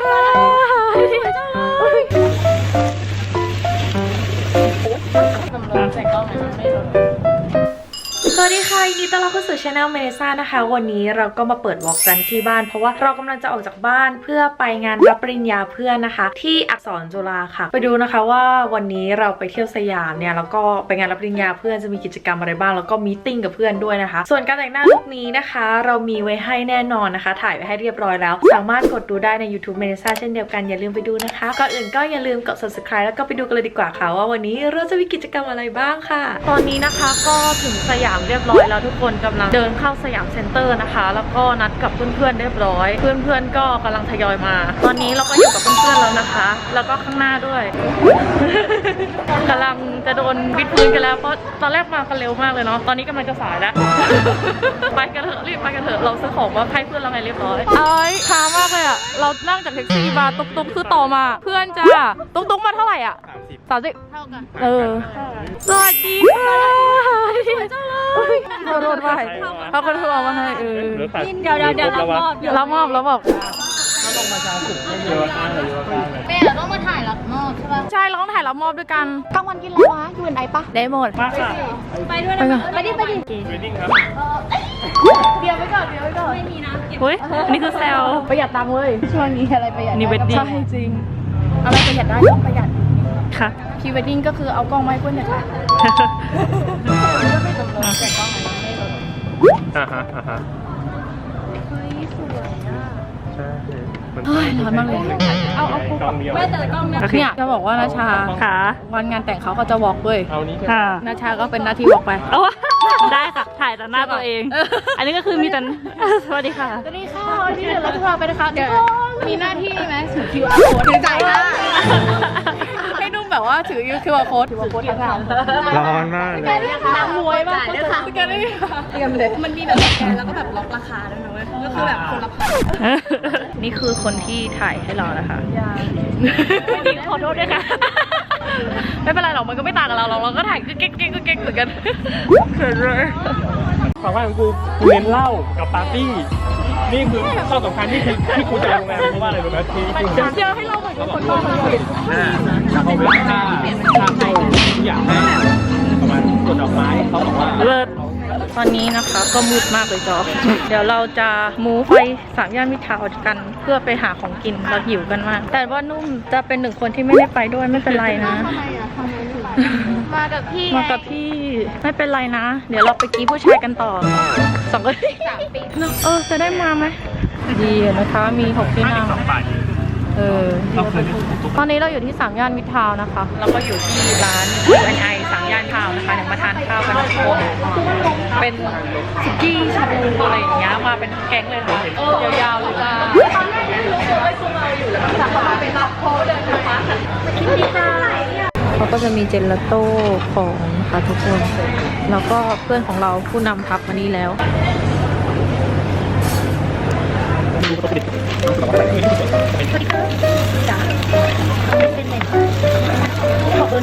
ค่ะ สวัสดีค่ะยินดีต้อนรับเข้าสู่ช anel เมเนซ่านะคะ วันนี้เราก็มาเปิดวอล์กกันที่บ้าน เพราะว่าเรากำลังจะออกจากบ้านเพื่อไปงานรับปริญญาเพื่อนนะคะ ที่อักษรจุฬาค่ะ ไปดูนะคะว่าวันนี้เราไปเที่ยวสยามเนี่ยแล้วก็ไปงานรับปริญญาเพื่อนจะมีกิจกรรมอะไรบ้างแล้วก็มีตติ้งกับเพื่อนด้วยนะคะ ส่วนการแต่งหน้าลุคนี้นะคะ เรามีไว้ให้แน่นอนนะคะ ถ่ายไว้ให้เรียบร้อยแล้ว สามารถกดดูได้ใน YouTube เมเนซ่าเช่นเดียวกันอย่าลืมไปดูนะคะก่อนอื่นก็อย่าลืมกด subscribe แล้วก็ไปดูกันเลยดีกว่าค่ะว่าวันนี้เราจะมีกิจกรรมอะไรบ้างค่ะ ตอนนี้นะคะก็ถึงสยามเรียบร้อยแล้วทุกคนกำลังเดินเข้าสยามเซ็นเตอร์นะคะ แล้วก็นัดกับเพื่อนๆเรียบร้อย เพื่อนๆก็กำลังทยอยมา ตอนนี้เราก็อยู่กับเพื่อนๆแล้วนะคะ แล้วก็ข้างหน้าด้วยกำลังจะโดนวิดพื้นกันแล้วเพราะตอนแรกมากันเร็วมากเลยเนาะตอนนี้กำลังจะสายแล้วไปกันเถอะรีบไปกันเถอะเราซื้อของมาให้เพื่อนเราไงเรียบร้อยเอ้ยค้ามากเลยอะเรานั่งจากแท็กซี่มาตุ๊กตุ๊กคือต่อมา เพื่อนจ้าตุ๊กตุ๊กมาเท่าไหร่อะสามสิบเท่ากันเออสวัสดีค่ะสวยจังเลยขอโทษไปเขาก็โทรมาให้เออเดี๋ยวเดี๋ยวเดี๋ยวรับมอบรับมอบรับมอบเยอะมากเลยเยอะมากเลยแม่ต้องมาถ่ายรับนอกใช่ป่ะใช่เราต้องถ่ายรับมอบด้วยกันกลางวันกินอะไรวะยูเอ็นไอปะได้หมดมาค่ะไปด้วยนะไปดิไปดิเวดดิ้งครับเบียร์ไว้ก่อนเบียร์ไว้ก่อนไม่มีนะเฮ้ยอันนี้คือแซลประหยัดตังค์เว้ยช่วงนี้อะไรประหยัดนี่ wedding ใช่จริงอะไรประหยัดได้ต้องประหยัดค่ะพรีเวดดิ้งก็คือเอากล้องมาให้เพื่อนเนี่ย ถ่ายอ่าฮะอ่าฮะเฮ้ยสวยอะใช่มันเฮ้ยร้อนมากเลย เอาเอากล้องเดียวแม่แต่ละกล้องเนี่ยเนี่ยจะบอกว่านาชาค่ะวันงานแต่งเขาก็จะวอล์กด้วยเอานี้ค่ะนาชาก็เป็นหน้าที่วอล์กไปโอ้ได้ค่ะ ถ่ายแต่หน้าตัวเอง อันนี้ก็คือมีแต่สวัสดีค่ะสวัสดีค่ะวันนี้เดี๋ยวเราจะพาไปนะคะเดี๋ยวมีหน้าที่ไหมถือ QR code ถือใจค่ะให้นุ่ม แบบว่าถือ QR code ถือว่าโค้ดทางร้อนมากเลย น้ำมวยป่ะกันได้เตรียมเลยมันมีแบบแกนแล้วก็แบบล็อกราคาด้วยนะเว้ยก็คือแบบคนละพันนี่คือคนที่ถ่ายให้เรานะคะไม่ดีขอโทษด้วยค่ะ ไม่เป็นไรหรอกมันก็ไม่ต่างกับเราหรอกเราก็ถ่ายก็เก๊กเก๊กก็เก๊กเหมือนกันเขินเลยฝั่งบ้านของกูกูเน้นเหล้ากับปาร์ตี้ นี่คือข้อสำคัญที่คือที่กูจะโรงแรมเพราะว่าอะไรรู้ไหมที่กูเดี๋ยวให้เราเหมือนคนบ้าอ่าเขาเป็นค่าค่าเข้าทุกอย่างให้ประมาณส่วนดอกไม้เขาบอกว่าเลิศตอนนี้นะคะก็มืดมากเลยจอ เดี๋ยวเราจะมูฟไปสามย่านมิตรทาวน์กัน เพื่อไปหาของกินเราหิวกันมาก แต่ว่านุ่มจะเป็นหนึ่งคนที่ไม่ได้ไปด้วยไม่เป็นไรนะ มากับพี่ มากับพี่ไม่เป็นไรนะ เดี๋ยวเราไปกี้ผู้ชายกันต่อสองคนสามปีเออ จะได้มาไหม ดีนะคะ มีหกที่นั่งสองบาทเออเราเคยตอนนี้เราอยู่ที่สามย่านมิตรทาวน์นะคะแล้วก็อยู่ที่ร้านอันไอสามย่านทาวน์นะคะเดี๋ยวมาทานข้าวกันทุกคนเป็นสุกี้ชาบูอะไรอย่างเงี้ย มาเป็นแก๊งเลยค่ะยาวๆเลยจ้าเขาก็ จะมีเจลาโต้ของนะคะทุกคน แล้วก็เพื่อนของเราผู้นำทัพมานี่แล้วตอน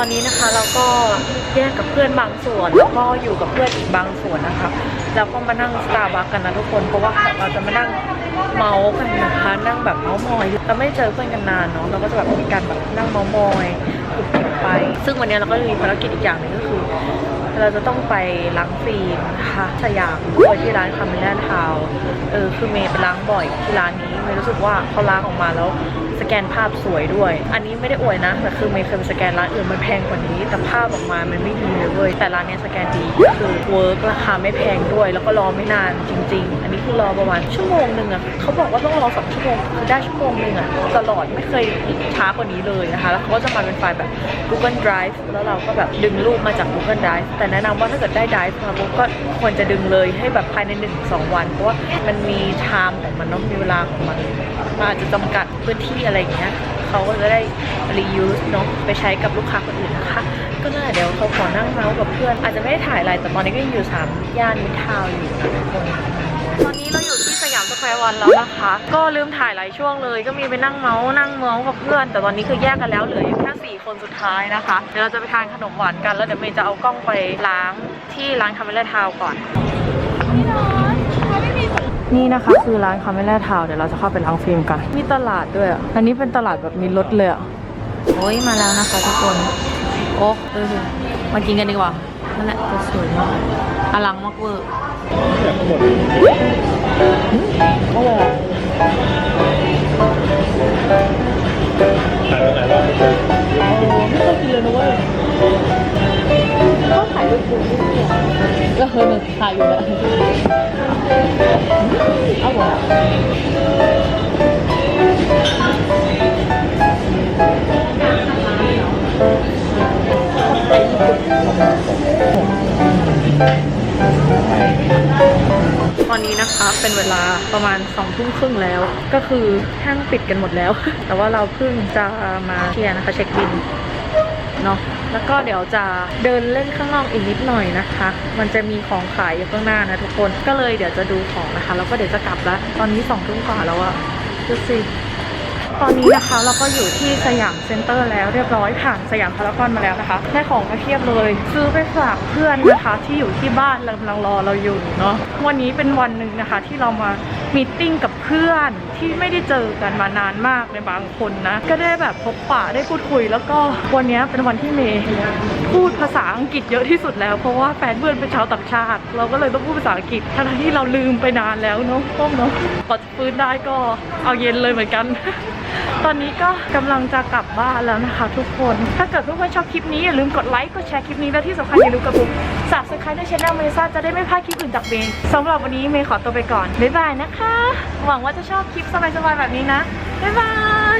อนนี้นะคะเราก็แยกกับเพื่อนบางส่วนแล้วก็อยู่กับเพื่อนอีกบางส่วนนะคะแล้วก็มานั่งสตาร์บัคกันนะทุกคนเพราะว่าเราจะมานั่งเมาส์กันนะคะนั่งแบบเมาส์มอยเราไม่เจอเพื่อนกันนานเนาะเราก็จะแบบมีการแบบนั่งเมาส์มอยคุยกันไป ซึ่งวันนี้เราก็มีภารกิจอีกอย่างหนึ่งก็คือเราจะต้องไปล้างฟิล์มนะคะสยามด้วยที่ร้านคาเมล่าทาวเออคือเมย์ไปล้างบ่อยที่ร้านนี้เมย์รู้สึกว่าเขาล้างออกมาแล้ว สแกนภาพสวยด้วย อันนี้ไม่ได้อวยนะแต่คือเมย์เคยไปสแกนร้านอื่นมันแพงกว่านี้ แต่ภาพออกมามันไม่ดีเลยเว้ยแต่ร้านนี้สแกนดีคือเวิร์กราคาไม่แพงด้วย แล้วก็รอไม่นานจริง ๆ อันนี้คือรอประมาณชั่วโมงหนึ่งอะเขาบอกว่าต้องรอสองชั่วโมงคือได้ชั่วโมงหนึ่งอะตลอดไม่เคยช้ากว่านี้เลยนะคะแล้วเขาก็จะมาเป็นไฟล์แบบ Google Drive แล้วเราก็แบบดึงรูปมาจาก Google Drive แต่แนะนำว่าถ้าเกิดได้ Drive มาปุ๊บก็ควรจะดึงเลยให้แบบภายใน1นสองวัน เพราะว่ามันมีไทม์ของมันเนาะมีเวลาของมันมันอาจจะจำกัดพื้นที่อะไรเงี้ยเขาก็จะได้ reuse เนาะไปใช้กับลูกค้าคนอื่นนะคะ ก็น่าเดี๋ยวเขาขอนั่งเมาส์กับเพื่อน อาจจะไม่ได้ถ่ายอะไร แต่ตอนนี้ก็ยังอยู่สามย่านมิทาวอยู่นะทุกคนตอนนี้เราอยู่ที่สยามสแควร์วันแล้วนะคะ ก็ลืมถ่ายหลายช่วงเลย ก็มีไปนั่งเมาส์นั่งเมาส์กับเพื่อน แต่ตอนนี้คือแยกกันแล้วเหลืออยู่แค่สี่คนสุดท้ายนะคะ เดี๋ยวเราจะไปทานขนมหวานกัน แล้วเดี๋ยวเมย์จะเอากล้องไปล้างที่ร้านคาเมล่าทาวก่อนนี่ นะคะคือร้านคาเมล่าทาวเดี๋ยวเราจะเข้าไปล้างฟิล์มกัน มีตลาดด้วยอะ อันนี้เป็นตลาดแบบมีรถเลยอะ โอ้ยมาแล้วนะคะทุกคน โอ้เออมากินกันดีกว่า นั่นแหละจะสวยมากอลังมากเวอร์แบบหมดโอ้ถ่ายไปหลายรอบไม่เคยกินเลยนะเว้ยก็ขายรูปดูก็เออถ่ายอยู่แล้วเอาหมด ตอนนี้นะคะเป็นเวลาประมาณสองทุ่มครึ่งแล้ว ก็คือห้างปิดกันหมดแล้ว แต่ว่าเราเพิ่งจะมาเคลียร์นะคะเช็คบินเนาะ แล้วก็เดี๋ยวจะเดินเล่นข้างนอกอีกนิดหน่อยนะคะ มันจะมีของขายอยู่ข้างหน้านะทุกคน ก็เลยเดี๋ยวจะดูของนะคะ แล้วก็เดี๋ยวจะกลับล้วตอนนี้สองทุ่มกว่าแล้วอะดูสิตอนนี้นะคะเราก็อยู่ที่สยามเซ็นเตอร์แล้วเรียบร้อยผ่านสยามพารากอนมาแล้วนะคะได้ของมาเทียบเลยซื้อไปฝากเพื่อนนะคะ ที่อยู่ที่บ้านกำลังรอเราอยู่เนาะวันนี้เป็นวันหนึ่งนะคะที่เรามา มีติ้งกับเพื่อนที่ไม่ได้เจอกันมานานมากในบางคนนะ ก็ได้แบบพบปะได้พูดคุย แล้วก็วันนี้เป็นวันที่เมย์พูดภาษาอังกฤษเยอะที่สุดแล้วเพราะว่าแฟนเพื่อนเป็นชาวต่างชาติ เราก็เลยต้องพูดภาษาอังกฤษทั้งที่เราลืมไปนานแล้วเนาะต้มเนาะพอฟื้นได้ก็เอาเย็นเลยเหมือนกัน ตอนนี้ก็กำลังจะกลับบ้านแล้วนะคะ ทุกคน ถ้าเกิดเพื่อนๆชอบคลิปนี้อย่าลืมกดไลค์กดแชร์คลิปนี้และที่สำคัญอย่าลืมกดปุ่ม subscribe ในช่องเมซ่าจะได้ไม่พลาดคลิปอื่นจากเมย์สำหรับวันนี้เมย์ขอตัวไปก่อนบ๊ายบายนะคะ หวังว่าจะชอบคลิปสบายๆแบบนี้นะบ๊ายบาย